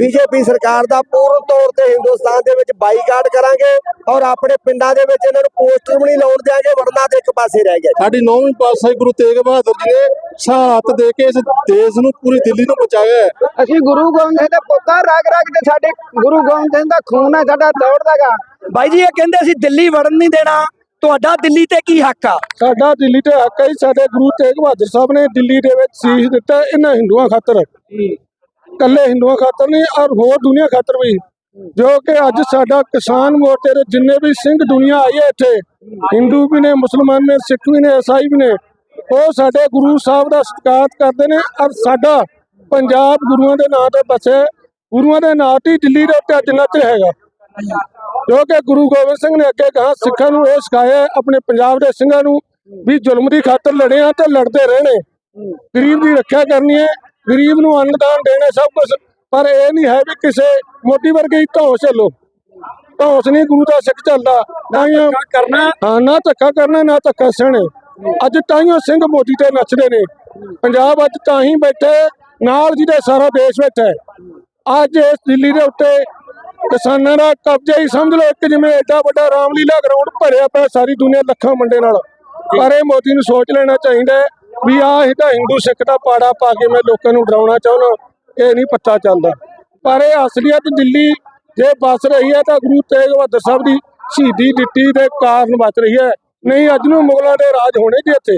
BJP ਸਰਕਾਰ ਦਾ ਪੂਰਨ ਤੌਰ ਤੇ ਹਿੰਦੁਸਤਾਨ ਦੇ ਵਿੱਚ ਬਾਈਕਾਟ ਕਰਾਂਗੇ ਔਰ ਆਪਣੇ ਪਿੰਡਾਂ ਦੇ ਵਿੱਚ ਇਹਨਾਂ ਨੂੰ ਪੋਸਟਰ ਵੀ ਨਹੀਂ ਲਾਉਣ ਦਿਆਂਗੇ ਵਰਨਾ ਤੇ ਇੱਕ ਪਾਸੇ ਰਹਿ ਗਿਆ ਸਾਡੀ ਨੌਵੀਂ ਪਾਤਸ਼ਾਹੀ ਗੁਰੂ ਤੇਗ ਬਹਾਦਰ ਜੀ ਨੇ ਸ਼ਹਾਦਤ ਦੇ ਕੇ ਇਸ ਦੇਸ਼ ਨੂੰ ਪੂਰੀ ਦਿੱਲੀ ਨੂੰ ਬਚਾਇਆ ਅਸੀਂ ਗੁਰੂ ਗੋਬਿੰਦ ਸਿੰਘ ਦੇ ਪੁੱਤਾਂ ਰਗ ਰਗ ਤੇ ਸਾਡੇ ਗੁਰੂ ਗੋਬਿੰਦ ਸਿੰਘ ਦਾ ਖੂਨ ਹੈ ਸਾਡਾ ਦੌੜਦਾਗਾ ਬਾਈ ਜੀ ਇਹ ਕਹਿੰਦੇ ਅਸੀਂ ਦਿੱਲੀ ਵੜਨ ਨਹੀਂ ਦੇਣਾ। ਤੁਹਾਡਾ ਦਿੱਲੀ ਤੇ ਕੀ ਹੱਕ ਆ? ਸਾਡਾ ਦਿੱਲੀ ਤੇ ਹੱਕ ਹੈ ਸਾਡੇ ਗੁਰੂ ਤੇਗ ਬਹਾਦਰ ਸਾਹਿਬ ਨੇ ਦਿੱਲੀ ਦੇ ਵਿੱਚ ਸੀਸ ਦਿੱਤਾ ਇਹਨਾਂ ਹਿੰਦੂਆਂ ਖਾਤਰ। ਕੱਲੇ ਹਿੰਦੂਆਂ ਖਾਤਰ ਨਹੀਂ, ਔਰ ਹੋਰ ਦੁਨੀਆ ਖਾਤਰ ਵੀ। ਜੋ ਕਿ ਅੱਜ ਸਾਡਾ ਕਿਸਾਨ ਮੋਰਚੇ ਦੇ ਜਿੰਨੇ ਵੀ ਸਿੰਘ ਦੁਨੀਆ ਆਈ ਹੈ ਇੱਥੇ, ਹਿੰਦੂ ਵੀ ਨੇ, ਮੁਸਲਮਾਨ ਨੇ, ਸਿੱਖ ਵੀ ਨੇ, ਈਸਾਈ ਵੀ ਨੇ, ਉਹ ਸਾਡੇ ਗੁਰੂ ਸਾਹਿਬ ਦਾ ਸਤਿਕਾਰ ਕਰਦੇ ਨੇ, ਔਰ ਸਾਡਾ ਪੰਜਾਬ ਗੁਰੂਆਂ ਦੇ ਨਾਂ ਤੇ ਬਸੇ, ਗੁਰੂਆਂ ਦੇ ਨਾਂ ਤੇ ਹੀ ਦਿੱਲੀ ਦੇ ਉੱਤੇ ਅੱਜ ਨੱਚ ਹੈਗਾ। ਜੋ ਕਿ ਗੁਰੂ ਗੋਬਿੰਦ ਸਿੰਘ ਨੇ ਅੱਗੇ ਕਹਾ, ਸਿੱਖਾਂ ਨੂੰ ਇਹ ਸਿਖਾਇਆ, ਆਪਣੇ ਪੰਜਾਬ ਦੇ ਸਿੰਘਾਂ ਨੂੰ ਵੀ ਜ਼ੁਲਮ ਦੀ ਖਾਤਰ ਲੜਿਆ ਆ ਤੇ ਲੜਦੇ ਰਹਿਣੇ, ਗਰੀਬ ਦੀ ਰੱਖਿਆ ਕਰਨੀ ਹੈ ਗਰੀਬ ਨੂੰ ਅੰਨਦਾਨ ਦੇਣਾ ਸਭ ਕੁਝ ਪਰ ਇਹ ਨਹੀਂ ਹੈ ਵੀ ਕਿਸੇ ਮੋਟੀ ਵਰਗੇ ਹੀ ਧੌਂ ਚੱਲੋ। ਧੌਂਸ ਨਹੀਂ ਗੁਰੂ ਦਾ ਸਿੱਖ ਚੱਲਦਾ। ਤਾਈਓ ਕਰਨਾ। ਹਾਂ ਨਾ ਧੱਕਾ ਕਰਨਾ ਨਾ ਧੱਕਾ ਸਹਿਣੇ। ਅੱਜ ਤਾਈਓ ਸਿੰਘ ਮੋਦੀ ਤੇ ਨੱਚਦੇ ਨੇ। ਪੰਜਾਬ ਅੱਜ ਤਾਂ ਹੀ ਬੈਠੇ ਨਾਲ ਜਿਹਦੇ ਸਾਰਾ ਦੇਸ਼ ਬੈਠਾ ਹੈ। ਅੱਜ ਇਸ ਦਿੱਲੀ ਦੇ ਉੱਤੇ ਕਿਸਾਨਾਂ ਦਾ ਕਬਜ਼ਾ ਹੀ ਸਮਝ ਲਓ ਇੱਕ ਜਿਵੇਂ ਐਡਾ ਵੱਡਾ ਰਾਮਲੀਲਾ ਗਰਾਊਂਡ ਭਰਿਆ ਪਿਆ ਸਾਰੀ ਦੁਨੀਆ ਲੱਖਾਂ ਮੰਡੇ ਨਾਲ। ਪਰ ਇਹ ਮੋਦੀ ਨੂੰ ਸੋਚ ਲੈਣਾ ਚਾਹੀਦਾ ਹੈ। ਵੀ ਆਹ ਇਹਦਾ ਹਿੰਦੂ ਸਿੱਖ ਦਾ ਪਾੜਾ ਪਾ ਕੇ ਮੈਂ ਲੋਕਾਂ ਨੂੰ ਡਰਾਉਣਾ ਚਾਹੁੰਦਾ ਇਹ ਨਹੀਂ ਪਤਾ ਚੱਲਦਾ। ਪਰ ਇਹ ਅਸਲੀਅਤ ਦਿੱਲੀ ਜੇ ਬਸ ਰਹੀ ਹੈ ਤਾਂ ਗੁਰੂ ਤੇਗ ਬਹਾਦਰ ਸਾਹਿਬ ਦੀ ਸ਼ਹੀਦੀ ਦਿੱਤੀ ਦੇ ਕਾਰਨ ਬਚ ਰਹੀ ਹੈ। ਨਹੀਂ ਅੱਜ ਨੂੰ ਮੁਗਲਾਂ ਦੇ ਰਾਜ ਹੋਣੇ ਜੀ ਇੱਥੇ।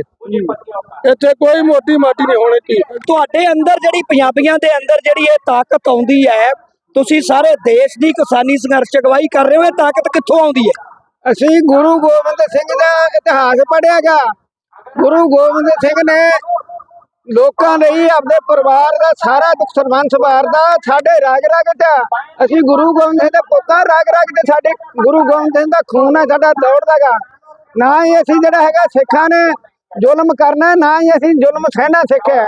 ਇੱਥੇ ਕੋਈ ਮੋਟੀ ਮਾਟੀ ਨਹੀਂ ਹੋਣੀ ਕੀ ਤੁਹਾਡੇ ਅੰਦਰ ਜਿਹੜੀ ਪੰਜਾਬੀਆਂ ਦੇ ਅੰਦਰ ਜਿਹੜੀ ਇਹ ਤਾਕਤ ਆਉਂਦੀ ਹੈ ਤੁਸੀਂ ਸਾਰੇ ਦੇਸ਼ ਦੀ ਕਿਸਾਨੀ ਸੰਘਰਸ਼ ਅਗਵਾਈ ਕਰ ਰਹੇ ਹੋ ਇਹ ਤਾਕਤ ਕਿੱਥੋਂ ਆਉਂਦੀ ਹੈ? ਅਸੀਂ ਗੁਰੂ ਗੋਬਿੰਦ ਸਿੰਘ ਦਾ ਇਤਿਹਾਸ ਪੜਿਆਗਾ ਗੁਰੂ ਗੋਬਿੰਦ ਸਿੰਘ ਨੇ ਲੋਕਾਂ ਲਈ ਆਪਣੇ ਪਰਿਵਾਰ ਦਾ ਸਾਰਾ ਦੁੱਖ ਸਰਬੰਸ ਵਾਰਦਾ ਸਾਡੇ ਰਗ ਰਗ ਤੇ। ਅਸੀਂ ਗੁਰੂ ਗੋਬਿੰਦ ਸਿੰਘ ਦੇ ਪੁੱਤਾਂ ਰਗ ਰਗ ਤੇ, ਸਾਡੇ ਗੁਰੂ ਗੋਬਿੰਦ ਸਿੰਘ ਦਾ ਖੂਨ ਹੈ, ਸਾਡਾ ਦੌੜਦਾਗਾ। ਨਾ ਹੀ ਅਸੀਂ ਜਿਹੜਾ ਹੈਗਾ ਸਿੱਖਾਂ ਨੇ ਜ਼ੁਲਮ ਕਰਨਾ, ਨਾ ਹੀ ਅਸੀਂ ਜ਼ੁਲਮ ਸਹਿਣਾ ਸਿੱਖਿਆ।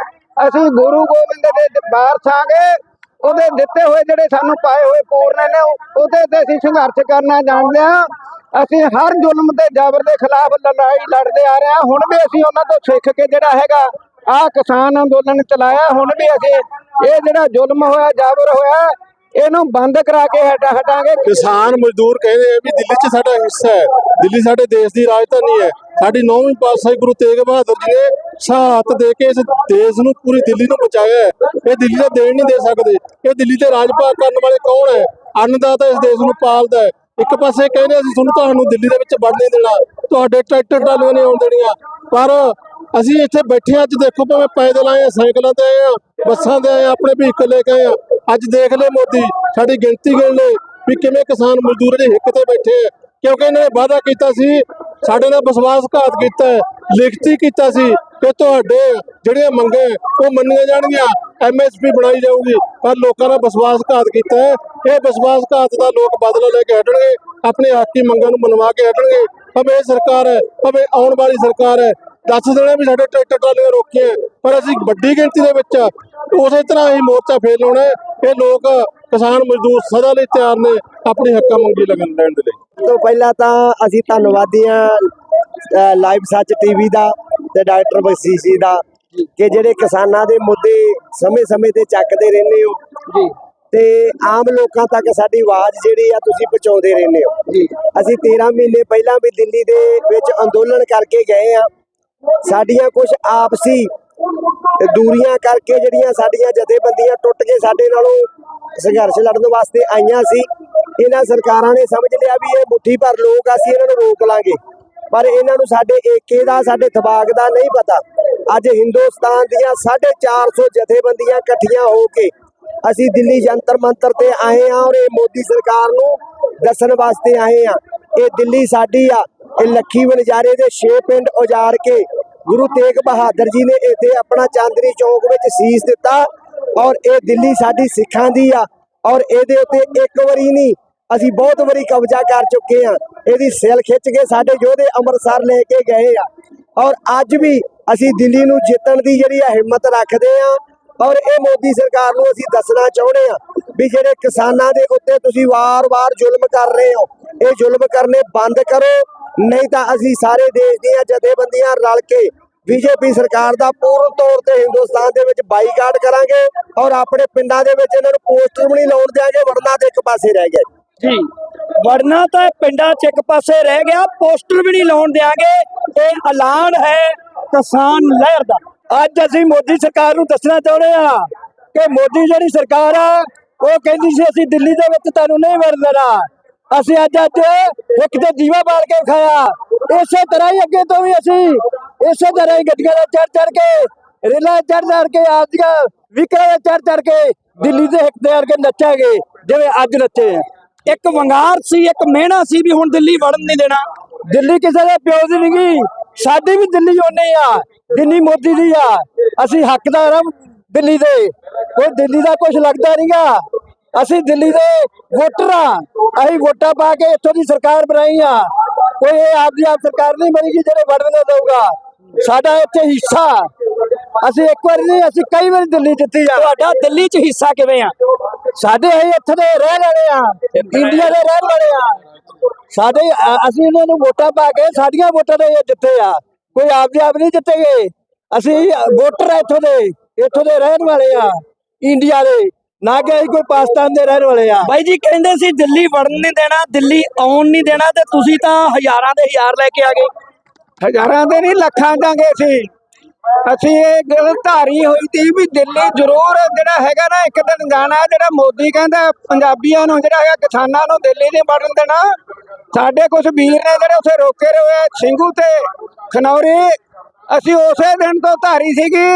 ਅਸੀਂ ਗੁਰੂ ਗੋਬਿੰਦ ਦੇ ਵਾਰਸ ਆਂਗੇ ਉਹਦੇ ਦਿੱਤੇ ਹੋਏ ਜਿਹੜੇ ਸਾਨੂੰ ਪਾਏ ਹੋਏ ਪੂਰਨ ਨੇ ਉਹਦੇ ਤੇ ਅਸੀਂ ਸੰਘਰਸ਼ ਕਰਨਾ ਜਾਣਦੇ ਹਾਂ। ਅਸੀਂ ਹਰ ਜ਼ੁਲਮ ਤੇ ਜ਼ਬਰ ਦੇ ਖਿਲਾਫ ਲੜਾਈ ਲੜਦੇ ਆ ਰਹੇ ਹਾਂ। ਹੁਣ ਵੀ ਅਸੀਂ ਉਹਨਾਂ ਤੋਂ ਸਿੱਖ ਕੇ ਜਿਹੜਾ ਹੈਗਾ, ਆਹ ਕਿਸਾਨ ਅੰਦੋਲਨ ਚਲਾਇਆ। ਹੁਣ ਵੀ ਅਸੀਂ ਇਹ ਜਿਹੜਾ ਜ਼ੁਲਮ ਹੋਇਆ, ਜ਼ਬਰ ਹੋਇਆ, ਇਹਨੂੰ ਬੰਦ ਕਰਾ ਕੇ ਹਟਾ ਹਟਾਂਗੇ। ਕਿਸਾਨ ਮਜ਼ਦੂਰ ਕਹਿੰਦੇ ਆ ਵੀ ਦਿੱਲੀ 'ਚ ਸਾਡਾ ਹਿੱਸਾ ਹੈ। ਦਿੱਲੀ ਸਾਡੇ ਦੇਸ਼ ਦੀ ਰਾਜਧਾਨੀ ਹੈ। ਸਾਡੀ ਨੌਵੀਂ ਪਾਤਸ਼ਾਹੀ ਗੁਰੂ ਤੇਗ ਬਹਾਦਰ ਜੀ ਨੇ ਸ਼ਹਾਦਤ ਦੇ ਕੇ ਇਸ ਦੇਸ਼ ਨੂੰ, ਪੂਰੀ ਦਿੱਲੀ ਨੂੰ ਬਚਾਇਆ ਇਹ ਦਿੱਲੀ ਦਾ ਦੇਣ ਨਹੀਂ ਦੇ ਸਕਦੇ। ਇਹ ਦਿੱਲੀ ਤੇ ਰਾਜ ਭਾਗ ਕਰਨ ਵਾਲੇ ਕੌਣ ਹੈ? ਅੰਨਦਾਤਾ ਇਸ ਦੇਸ਼ ਨੂੰ ਪਾਲਦਾ ਹੈ। ਇੱਕ ਪਾਸੇ ਕਹਿੰਦੇ ਅਸੀਂ ਤੁਹਾਨੂੰ ਤੁਹਾਨੂੰ ਦਿੱਲੀ ਦੇ ਵਿੱਚ ਵੜ ਨਹੀਂ ਦੇਣਾ ਤੁਹਾਡੇ ਟਰੈਕਟਰ ਟਰਾਲੀਆਂ ਨਹੀਂ ਆਉਣ ਦੇਣੀਆਂ। ਪਰ ਅਸੀਂ ਇੱਥੇ ਬੈਠੇ ਹਾਂ, ਅੱਜ ਦੇਖੋ ਭਾਵੇਂ ਪੈਦਲ ਆਏ ਆ ਸਾਈਕਲਾਂ ਤੇ ਆਏ ਆ ਬੱਸਾਂ ਤੇ ਆਏ ਆ ਆਪਣੇ ਵਹੀਕਲ ਲੈ ਕੇ ਆਏ ਆ ਅੱਜ ਦੇਖ ਲੈ ਮੋਦੀ ਸਾਡੀ ਗਿਣਤੀ ਗਿਣ ਲੈ ਵੀ ਕਿਵੇਂ ਕਿਸਾਨ ਮਜ਼ਦੂਰ ਜਿਹੜੇ ਹਿੱਕ ਤੇ ਬੈਠੇ ਆ ਕਿਉਂਕਿ ਇਹਨਾਂ ਨੇ ਵਾਅਦਾ ਕੀਤਾ ਸੀ ਸਾਡੇ ਨਾਲ ਵਿਸ਼ਵਾਸਘਾਤ ਕੀਤਾ ਲਿਖਤੀ ਕੀਤਾ ਸੀ ਕਿ ਤੁਹਾਡੇ ਜਿਹੜੀਆਂ ਮੰਗਾਂ ਉਹ ਮੰਨੀਆਂ ਜਾਣਗੀਆਂ। ਐਮਐਸਪੀ ਬਣਾਈ ਜਾਊਗੀ, ਪਰ ਲੋਕਾਂ ਨੇ ਵਿਸ਼ਵਾਸਘਾਤ ਕੀਤਾ ਹੈ। ਇਹ ਵਿਸ਼ਵਾਸਘਾਤ ਦਾ ਲੋਕ ਬਦਲਾ ਲੈ ਕੇ ਹਟਣਗੇ, ਆਪਣੇ ਹੱਕੀ ਮੰਗਾਂ ਨੂੰ ਮਨਵਾ ਕੇ ਹਟਣਗੇ। ਭਾਵੇਂ ਸਰਕਾਰ ਹੈ, ਭਾਵੇਂ ਆਉਣ ਵਾਲੀ ਸਰਕਾਰ ਹੈ, ਦੱਸ ਦੇਣਾ ਵੀ ਸਾਡੇ ਟਰੈਕਟਰ ਟਰਾਲੀਆਂ ਰੋਕੀਆਂ ਪਰ ਅਸੀਂ ਵੱਡੀ ਗਿਣਤੀ ਦੇ ਵਿੱਚ ਉਸੇ ਤਰ੍ਹਾਂ ਹੀ ਮੋਰਚਾ ਫੇਰ ਲਾਉਣਾ ਇਹ ਲੋਕ, ਕਿਸਾਨ ਮਜ਼ਦੂਰ ਸਦਾ ਲਈ ਤਿਆਰ ਨੇ ਆਪਣੀ ਹੱਕਾਂ ਮੰਗੀ ਲਗਨ ਲੈਣ ਦੇ ਲਈ। ਤੋਂ ਪਹਿਲਾਂ ਤਾਂ ਅਸੀਂ ਧੰਨਵਾਦੀ ਹਾਂ ਲਾਈਵ ਸੱਚ ਟੀਵੀ ਦਾ ਤੇ ਡਾਕਟਰ ਬਖਸ਼ੀਸ਼ੀ ਦਾ। ਕਿ ਜਿਹੜੇ ਕਿਸਾਨਾਂ ਦੇ ਮੁੱਦੇ ਸਮੇਂ-ਸਮੇਂ ਤੇ ਚੱਕਦੇ ਰਹਿੰਦੇ ਹੋ। ਜੀ। ਤੇ ਆਮ ਲੋਕਾਂ ਤੱਕ ਸਾਡੀ ਆਵਾਜ਼ ਜਿਹੜੀ ਆ ਤੁਸੀਂ ਪਹੁੰਚਾਉਂਦੇ ਰਹਿੰਦੇ ਹੋ। ਜੀ। ਅਸੀਂ 13 ਮਹੀਨੇ ਪਹਿਲਾਂ ਵੀ ਦਿੱਲੀ ਦੇ ਵਿੱਚ ਅੰਦੋਲਨ ਕਰਕੇ ਗਏ ਆ। ਸਾਡੀਆਂ ਕੁਝ ਆਪਸੀ ਦੂਰੀਆਂ ਕਰਕੇ ਜਿਹੜੀਆਂ ਸਾਡੀਆਂ ਜਥੇਬੰਦੀਆਂ ਟੁੱਟ ਕੇ ਸਾਡੇ ਨਾਲੋਂ ਸੰਘਰਸ਼ ਲੜਨ ਵਾਸਤੇ ਆਈਆਂ ਸੀ ਇਹਨਾਂ ਸਰਕਾਰਾਂ ਨੇ ਸਮਝ ਲਿਆ ਵੀ ਇਹ ਮੁੱਠੀ ਭਰ ਲੋਕ ਆ, ਅਸੀਂ ਇਹਨਾਂ ਨੂੰ ਰੋਕ ਲਾਂਗੇ। ਪਰ ਇਹਨਾਂ ਨੂੰ ਸਾਡੇ ਏਕੇ ਦਾ ਸਾਡੇ ਤਬਾਗ ਦਾ ਨਹੀਂ ਪਤਾ। ਅੱਜ ਹਿੰਦੁਸਤਾਨ ਦੀਆਂ 450 ਜਥੇਬੰਦੀਆਂ ਇਕੱਠੀਆਂ ਹੋ ਕੇ ਅਸੀਂ ਦਿੱਲੀ ਜੰਤਰ ਮੰਤਰ ਤੇ ਆਏ ਆ ਔਰ ਇਹ ਮੋਦੀ ਸਰਕਾਰ ਨੂੰ ਦੱਸਣ ਵਾਸਤੇ ਆਏ ਆ ਇਹ ਦਿੱਲੀ ਸਾਡੀ ਆ, ਇਹ ਲੱਖੀ ਵਣਜਾਰੇ ਦੇ 6 ਪਿੰਡ ਉਜਾੜ ਕੇ ਗੁਰੂ ਤੇਗ ਬਹਾਦਰ ਜੀ ਨੇ ਇੱਥੇ ਆਪਣਾ ਚਾਂਦਨੀ ਚੌਕ ਵਿੱਚ ਸੀਸ ਦਿੱਤਾ ਔਰ ਇਹ ਦਿੱਲੀ ਸਾਡੀ ਸਿੱਖਾਂ ਦੀ ਆ ਔਰ ਇਹਦੇ ਉੱਤੇ ਇੱਕ ਵਾਰੀ ਨਹੀਂ ਅਸੀਂ ਬਹੁਤ ਵਾਰੀ ਕਬਜ਼ਾ ਕਰ ਚੁੱਕੇ ਆ ਇਹਦੀ ਸੈਲ ਖਿੱਚ ਕੇ ਸਾਡੇ ਯੋਧੇ ਅੰਮ੍ਰਿਤਸਰ ਲੈ ਕੇ ਗਏ ਆ। ਔਰ ਅੱਜ ਵੀ ਅਸੀਂ ਦਿੱਲੀ ਨੂੰ ਜਿੱਤਣ ਦੀ ਜਿਹੜੀ ਆ ਹਿੰਮਤ ਰੱਖਦੇ ਆ ਔਰ ਇਹ ਮੋਦੀ ਸਰਕਾਰ ਨੂੰ ਅਸੀਂ ਦੱਸਣਾ ਚਾਹੁੰਦੇ ਆ ਵੀ ਜਿਹੜੇ ਕਿਸਾਨਾਂ ਦੇ ਉੱਤੇ ਤੁਸੀਂ ਵਾਰ-ਵਾਰ ਜ਼ੁਲਮ ਕਰ ਰਹੇ ਹੋ, ਇਹ ਜ਼ੁਲਮ ਕਰਨੇ ਬੰਦ ਕਰੋ। ਨਹੀਂ ਤਾਂ ਅਸੀਂ ਸਾਰੇ ਦੇਸ਼ ਦੀਆਂ ਜਥੇਬੰਦੀਆਂ ਰਲ ਕੇ ਬੀਜੇਪੀ ਸਰਕਾਰ ਦਾ ਪੂਰਨ ਤੌਰ ਤੇ ਹਿੰਦੁਸਤਾਨ ਦੇ ਵਿੱਚ ਬਾਈਕਾਟ ਕਰਾਂਗੇ ਔਰ ਆਪਣੇ ਪਿੰਡਾਂ ਦੇ ਵਿੱਚ ਇਹਨਾਂ ਨੂੰ ਪੋਸਟਰ ਵੀ ਨਹੀਂ ਲਾਉਣ ਪਿੰਡਾਂ ਦੇ ਇੱਕ ਪਾਸੇ ਰਹਿ ਗਿਆ ਜੀ। ਵੜਨਾ ਤਾਂ ਪਿੰਡਾਂ 'ਚ ਇੱਕ ਪਾਸੇ ਰਹਿ ਗਿਆ, ਪੋਸਟਰ ਵੀ ਨਹੀਂ ਲਾਉਣ ਦਿਆਂਗੇ। ਇਹ ਐਲਾਨ ਹੈ ਕਿਸਾਨ ਲਹਿਰ ਦਾ। ਅੱਜ ਅਸੀਂ ਮੋਦੀ ਸਰਕਾਰ ਨੂੰ ਦੱਸਣਾ ਚਾਹੁੰਦੇ ਆ ਕਿ ਮੋਦੀ ਜਿਹੜੀ ਸਰਕਾਰ ਆ, ਉਹ ਕਹਿੰਦੀ ਸੀ ਅਸੀਂ ਦਿੱਲੀ ਦੇ ਵਿੱਚ ਤੁਹਾਨੂੰ ਨਹੀਂ ਵੜਨ ਦੇਣਾ। ਅਸੀਂ ਅੱਜ ਅੱਜ ਇੱਕ ਤੇ ਜੀਵਾ ਬਾਲ ਕੇ ਖਾਇਆ। ਇਸੇ ਤਰ੍ਹਾਂ ਹੀ ਅੱਗੇ ਤੋਂ ਵੀ ਅਸੀਂ ਇਸੇ ਤਰ੍ਹਾਂ ਹੀ ਗੱਡੀਆਂ ਦਾ ਚੜ ਚੜ ਕੇ, ਰੇਲਾਂ ਚੜ ਚੜ ਕੇ, ਆਪਦੀਆਂ ਵਿਕਰਾਂ ਚੜ ਚੜ ਕੇ ਦਿੱਲੀ ਦੇ ਹਿੱਕ ਦੇ ਕੇ ਨੱਚਾਂਗੇ, ਜਿਵੇਂ ਅੱਜ ਨੱਚੇ ਆ। ਇੱਕ ਵੰਗਾਰ ਸੀ, ਇੱਕ ਮਿਹਣਾ ਸੀ ਵੀ ਹੁਣ ਦਿੱਲੀ ਵੜਨ ਨਹੀਂ ਦੇਣਾ। ਦਿੱਲੀ ਕਿਸੇ ਦੇ ਪਿਓ ਦੀ ਨਹੀਂ ਗਈ ਸਾਡੀ ਵੀ ਦਿੱਲੀ ਉਹਨੇ ਆ, ਜਿੰਨੀ ਮੋਦੀ ਦੀ ਆ। ਅਸੀਂ ਹੱਕਦਾਰ ਆ ਦਿੱਲੀ ਦੇ। ਕੋਈ ਦਿੱਲੀ ਦਾ ਕੁਝ ਲੱਗਦਾ ਨਹੀਂਗਾ ਅਸੀਂ ਦਿੱਲੀ ਦੇ ਵੋਟਰ ਆ। ਅਸੀਂ ਵੋਟਾਂ ਪਾ ਕੇ ਇੱਥੋਂ ਦੀ ਸਰਕਾਰ ਬਣਾਈ ਆ। ਕੋਈ ਇਹ ਆਪਦੀ ਆਪ ਸਰਕਾਰ ਨਹੀਂ ਬਣੇਗੀ ਜਿਹੜੇ ਵੜਨ ਨਾ ਦਊਗਾ। ਸਾਡਾ ਇੱਥੇ ਹਿੱਸਾ। ਅਸੀਂ ਇੱਕ ਵਾਰ ਨਹੀਂ, ਅਸੀਂ ਕਈ ਵਾਰ ਦਿੱਲੀ ਜਿੱਤੀ ਆ। ਤੁਹਾਡਾ ਦਿੱਲੀ 'ਚ ਹਿੱਸਾ ਕਿਵੇਂ ਆ? ਸਾਡੇ ਅਸੀਂ ਇੱਥੇ ਦੇ ਰਹਿਣ ਵਾਲੇ ਆ ਇੰਡੀਆ ਦੇ ਰਹਿਣ ਵਾਲੇ ਆ। ਸਾਡੇ ਅ- ਅਸੀਂ ਇਹਨਾਂ ਨੂੰ ਵੋਟਾਂ ਪਾ ਕੇ ਸਾਡੀਆਂ ਵੋਟਾਂ ਦੇ ਇਹ ਜਿੱਤੇ ਆ। ਕੋਈ ਆਪਦੇ ਆਪ ਨਹੀਂ ਜਿੱਤੇਗੇ। ਅਸੀਂ ਵੋਟਰ ਆ ਇੱਥੋਂ ਦੇ ਇੱਥੋਂ ਦੇ ਰਹਿਣ ਵਾਲੇ ਆ ਇੰਡੀਆ ਦੇ। ਨਾ ਕਿ ਅਸੀਂ ਕੋਈ ਪਾਕਿਸਤਾਨ ਦੇ ਰਹਿਣ ਵਾਲੇ ਆ। ਬਾਈ ਜੀ ਕਹਿੰਦੇ ਸੀ ਦਿੱਲੀ ਵੜਨ ਨਹੀਂ ਦੇਣਾ ਦਿੱਲੀ ਆਉਣ ਨਹੀਂ ਦੇਣਾ ਤੇ ਤੁਸੀਂ ਤਾਂ ਹਜ਼ਾਰਾਂ ਦੇ ਹਜ਼ਾਰ ਲੈ ਕੇ ਆ ਗਏ। ਹਜ਼ਾਰਾਂ ਦੇ ਨਹੀਂ ਲੱਖਾਂ ਦਾਂਗੇ ਅਸੀਂ। ਅਸੀਂ ਇਹ ਗੱਲ ਧਾਰੀ ਹੋਈ ਸੀ ਵੀ ਦਿੱਲੀ ਜ਼ਰੂਰ ਜਿਹੜਾ ਹੈਗਾ ਨਾ ਇੱਕ ਦਿਨ ਜਾਣਾ ਜਿਹੜਾ ਮੋਦੀ ਕਹਿੰਦਾ ਪੰਜਾਬੀਆਂ ਨੂੰ ਜਿਹੜਾ ਹੈਗਾ ਕਿਸਾਨਾਂ ਨੂੰ ਦਿੱਲੀ ਨਹੀਂ ਵੜਨ ਦੇਣਾ। ਸਾਡੇ ਕੁਝ ਵੀਰ ਨੇ ਜਿਹੜੇ ਉੱਥੇ ਰੋਕੇ ਰਹੇ ਆ, ਸਿੰਘੂ ਤੇ ਖਨੌਰੀ ਅਸੀਂ ਉਸੇ ਦਿਨ ਤੋਂ ਧਾਰੀ ਸੀਗੀ।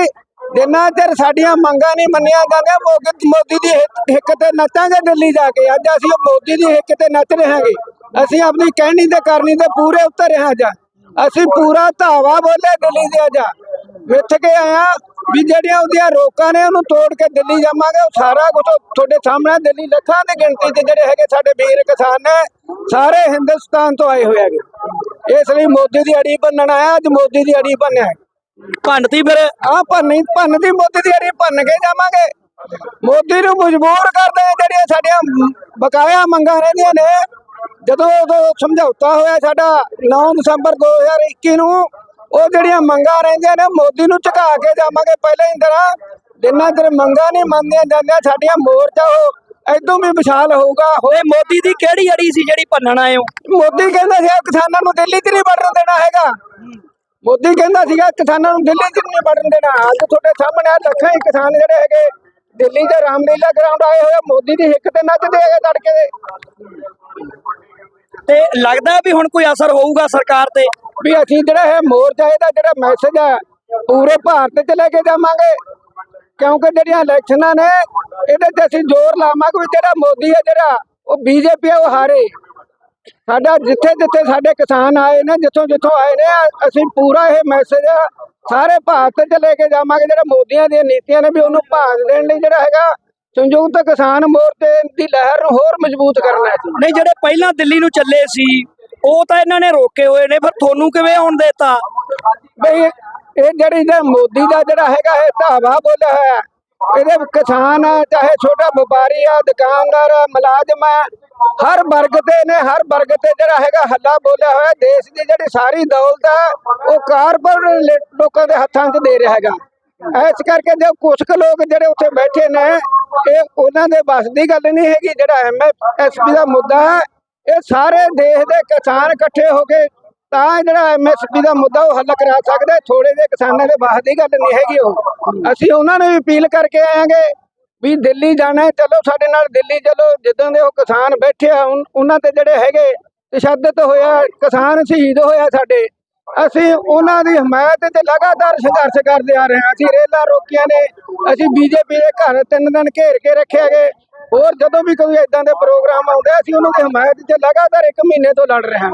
ਜਿੰਨਾ ਚਿਰ ਸਾਡੀਆਂ ਮੰਗਾਂ ਨਹੀਂ ਮੰਨੀਆਂ ਜਾਂਦੀਆਂ ਮੋਦੀ ਮੋਦੀ ਦੀ ਹਿੱਕ- ਤੇ ਨੱਚਾਂਗੇ ਦਿੱਲੀ ਜਾ ਕੇ। ਅੱਜ ਅਸੀਂ ਮੋਦੀ ਦੀ ਹਿੱਕ ਤੇ ਨੱਚ ਰਹੇ ਹਾਂਗੇ ਅਸੀਂ ਆਪਣੀ ਕਹਿਣੀ ਤੇ ਕਰਨੀ ਤੇ ਪੂਰੇ ਉਤਰ ਰਹੇ ਹਾਂ ਅੱਜ ਅਸੀਂ ਪੂਰਾ ਧਾਵਾ ਬੋਲੇ ਦਿੱਲੀ ਦੇ ਅੱਜ। ਮਿੱਥ ਕੇ ਆਇਆ ਵੀ ਜਿਹੜੀਆਂ ਉਹਦੀਆਂ ਰੋਕਾਂ ਨੇ ਉਹਨੂੰ ਤੋੜ ਕੇ ਦਿੱਲੀ ਜਾਵਾਂਗੇ। ਉਹ ਸਾਰਾ ਕੁਝ ਤੁਹਾਡੇ ਸਾਹਮਣੇ। ਦਿੱਲੀ ਲੱਖਾਂ ਦੀ ਗਿਣਤੀ 'ਚ ਜਿਹੜੇ ਹੈਗੇ ਸਾਡੇ ਵੀਰ ਕਿਸਾਨ ਨੇ ਸਾਰੇ ਹਿੰਦੁਸਤਾਨ ਤੋਂ ਆਏ ਹੋਏ ਹੈਗੇ। ਇਸ ਲਈ ਮੋਦੀ ਦੀ ਅੜੀ ਬੰਨਣ ਆਇਆ ਅੱਜ ਮੋਦੀ ਦੀ ਅੜੀ ਬੰਨਿਆ ਭੰਨਤੀ ਫਿਰ? ਆ ਭੰਨੀ ਭੰਨ ਦੀ ਮੋਦੀ ਦੀ ਅੜੀ ਭੰਨ ਕੇ ਜਾਵਾਂਗੇ। ਮੋਦੀ ਨੂੰ ਮਜਬੂਰ ਕਰਦੇ ਜਿਹੜੀਆਂ ਸਾਡੀਆਂ ਬਕਾਇਆ ਮੰਗਾਂ ਰਹਿੰਦੀਆਂ ਨੇ। ਜਦੋਂ ਉਦੋਂ ਸਮਝੌਤਾ ਹੋਇਆ ਸਾਡਾ 9 ਦਸੰਬਰ 2021 ਨੂੰ ਉਹ ਜਿਹੜੀਆਂ ਮੰਗਾਂ ਰਹਿੰਦੀਆਂ ਨੇ ਮੋਦੀ ਨੂੰ ਝੁਕਾ ਕੇ ਜਾਵਾਂਗੇ। ਪਹਿਲਾਂ ਹੀ ਤਰ੍ਹਾਂ ਜਿੰਨਾ ਚਿਰ ਮੰਗਾਂ ਨਹੀਂ ਮੰਨਦੀਆਂ ਜਾਂਦੀਆਂ ਸਾਡੀਆਂ ਮੋਰਚਾ ਉਹ ਇਦੋਂ ਵੀ ਵਿਸ਼ਾਲ ਹੋਊਗਾ। ਓਏ ਮੋਦੀ ਦੀ ਕਿਹੜੀ ਅੜੀ ਸੀ ਜਿਹੜੀ ਭੰਨਣ ਆਏ ਹੋ? ਮੋਦੀ ਕਹਿੰਦਾ ਸੀ ਕਿਸਾਨਾਂ ਨੂੰ ਦਿੱਲੀ 'ਚ ਨਹੀਂ ਵੜਨ ਦੇਣਾ ਹੈਗਾ। ਮੋਦੀ ਕਹਿੰਦਾ ਸੀਗਾ ਕਿਸਾਨਾਂ ਨੂੰ ਦਿੱਲੀ 'ਚ ਨਹੀਂ ਵੜਨ ਦੇਣਾ। ਅੱਜ ਤੁਹਾਡੇ ਸਾਹਮਣੇ ਆ ਲੱਖਾਂ ਹੀ ਕਿਸਾਨ ਜਿਹੜੇ ਹੈਗੇ ਦਿੱਲੀ ਦੇ ਰਾਮਲੀਲਾ ਗਰਾਊਂਡ ਆਏ ਹੋਏ ਮੋਦੀ ਦੀ ਹਿੱਕ ਤੇ ਨੱਚਦੇ ਹੈਗੇ ਤੜਕੇ ਦੇ। ਤੇ ਲੱਗਦਾ ਵੀ ਹੁਣ ਕੋਈ ਅਸਰ ਹੋਊਗਾ ਸਰਕਾਰ ਤੇ? ਵੀ ਅਸੀਂ ਜਿਹੜਾ ਇਹ ਮੋਰਚਾ, ਇਹਦਾ ਜਿਹੜਾ ਮੈਸੇਜ ਹੈ, ਪੂਰੇ ਭਾਰਤ 'ਚ ਲੈ ਕੇ ਜਾਵਾਂਗੇ। ਕਿਉਂਕਿ ਜਿਹੜੀਆਂ ਇਲੈਕਸ਼ਨਾਂ ਨੇ, ਇਹਦੇ 'ਤੇ ਅਸੀਂ ਜ਼ੋਰ ਲਾਵਾਂਗੇ ਜਿਹੜਾ ਮੋਦੀ ਹੈ ਜਿਹੜਾ, ਉਹ ਬੀਜੇਪੀ ਉਹ ਹਾਰੇ। ਸਾਡਾ ਜਿੱਥੇ ਜਿੱਥੇ ਸਾਡੇ ਕਿਸਾਨ ਆਏ ਨੇ, ਜਿੱਥੋਂ ਜਿੱਥੋਂ ਆਏ ਨੇ, ਅਸੀਂ ਪੂਰਾ ਇਹ ਮੈਸੇਜ ਸਾਰੇ ਭਾਰਤ 'ਚ ਲੈ ਕੇ ਜਾਵਾਂਗੇ। ਜਿਹੜਾ ਮੋਦੀਆਂ ਦੀਆਂ ਨੀਤੀਆਂ ਨੇ ਵੀ ਉਹਨੂੰ ਭਾਗ ਦੇਣ ਲਈ ਜਿਹੜਾ ਹੈਗਾ ਸੰਯੁਕਤ ਕਿਸਾਨ ਮੋਰਚੇ ਦੀ ਲਹਿਰ ਨੂੰ ਹੋਰ ਮਜ਼ਬੂਤ ਕਰਨਾ ਹੈ ਨਹੀਂ ਜਿਹੜੇ ਪਹਿਲਾਂ ਦਿੱਲੀ ਨੂੰ ਚੱਲੇ ਸੀ ਉਹ ਤਾਂ ਇਹਨਾਂ ਨੇ ਰੋਕੇ ਹੋਏ ਨੇ ਫਿਰ ਤੁਹਾਨੂੰ ਕਿਵੇਂ ਆਉਣ ਦਿੱਤਾ? ਬਈ ਇਹ ਜਿਹੜੀ ਜਿਹੜਾ ਮੋਦੀ ਦਾ ਜਿਹੜਾ ਹੈਗਾ ਇਹ ਧਾਵਾ ਬੋਲਿਆ ਹੋਇਆ ਹੈ, ਇਹਦੇ ਕਿਸਾਨ ਚਾਹੇ ਛੋਟਾ ਵਪਾਰੀ ਆ ਦੁਕਾਨਦਾਰ ਆ ਮੁਲਾਜ਼ਮ ਹੈ ਹਰ ਵਰਗ ਤੇ ਨੇ ਹਰ ਵਰਗ ਤੇ ਜਿਹੜਾ ਹੈਗਾ ਹੱਲਾ ਬੋਲਿਆ ਹੋਇਆ ਦੇਸ਼ ਦੀ ਜਿਹੜੀ ਸਾਰੀ ਦੌਲਤ ਹੈ ਉਹ ਕਾਰਪੋਰੇਟ ਲੋਕਾਂ ਦੇ ਹੱਥਾਂ 'ਚ ਦੇ ਰਿਹਾ ਹੈਗਾ। ਇਸ ਕਰਕੇ ਜੋ ਕੁਝ ਕੁ ਲੋਕ ਜਿਹੜੇ ਉੱਥੇ ਬੈਠੇ ਨੇ ਇਹ ਉਹਨਾਂ ਦੇ ਬਸ ਦੀ ਗੱਲ ਨਹੀਂ ਹੈਗੀ, ਜਿਹੜਾ ਐਮਐਸਪੀ ਦਾ ਮੁੱਦਾ ਹੈ, ਇਹ ਸਾਰੇ ਦੇਸ਼ ਦੇ ਕਿਸਾਨ ਇਕੱਠੇ ਹੋ ਕੇ ਤਾਂ ਜਿਹੜਾ ਐਮਐਸਪੀ ਦਾ ਮੁੱਦਾ ਉਹ ਹੱਲ ਕਰਾ ਸਕਦਾ ਥੋੜੇ ਜਿਹੇ ਕਿਸਾਨਾਂ ਦੇ ਬਾਸ ਦੀ ਗੱਲ ਨਹੀਂ ਹੈਗੀ ਉਹ। ਅਸੀਂ ਉਹਨਾਂ ਨੂੰ ਵੀ ਅਪੀਲ ਕਰਕੇ ਆਏਗੇ ਵੀ ਦਿੱਲੀ ਜਾਣਾ ਚਲੋ ਸਾਡੇ ਨਾਲ ਦਿੱਲੀ ਚਲੋ, ਜਿੱਦਾਂ ਦੇ ਉਹ ਕਿਸਾਨ ਬੈਠੇ ਆ ਉਹਨਾਂ ਤੇ ਜਿਹੜੇ ਹੈਗੇ, ਤਸ਼ੱਦਦ ਹੋਇਆ, ਕਿਸਾਨ ਸ਼ਹੀਦ ਹੋਇਆ ਸਾਡੇ ਅਸੀਂ ਉਹਨਾਂ ਦੀ ਹਮਾਇਤ ਤੇ ਲਗਾਤਾਰ ਸੰਘਰਸ਼ ਕਰਦੇ ਆ ਰਹੇ ਹਾਂ। ਅਸੀਂ ਰੇਲਾਂ ਰੋਕੀਆਂ ਨੇ। ਅਸੀਂ ਬੀਜੇਪੀ ਦੇ ਘਰ ਤਿੰਨ ਦਿਨ ਘੇਰ ਕੇ ਰੱਖਿਆ ਗਏ ਹੋਰ ਜਦੋਂ ਵੀ ਕੋਈ ਇਦਾਂ ਦੇ ਪ੍ਰੋਗਰਾਮ ਆਉਂਦੇ ਅਸੀਂ ਉਹਨਾਂ ਦੀ ਹਮਾਇਤ 'ਚ ਲਗਾਤਾਰ ਇੱਕ ਮਹੀਨੇ ਤੋਂ ਲੜ ਰਹੇ ਹਾਂ।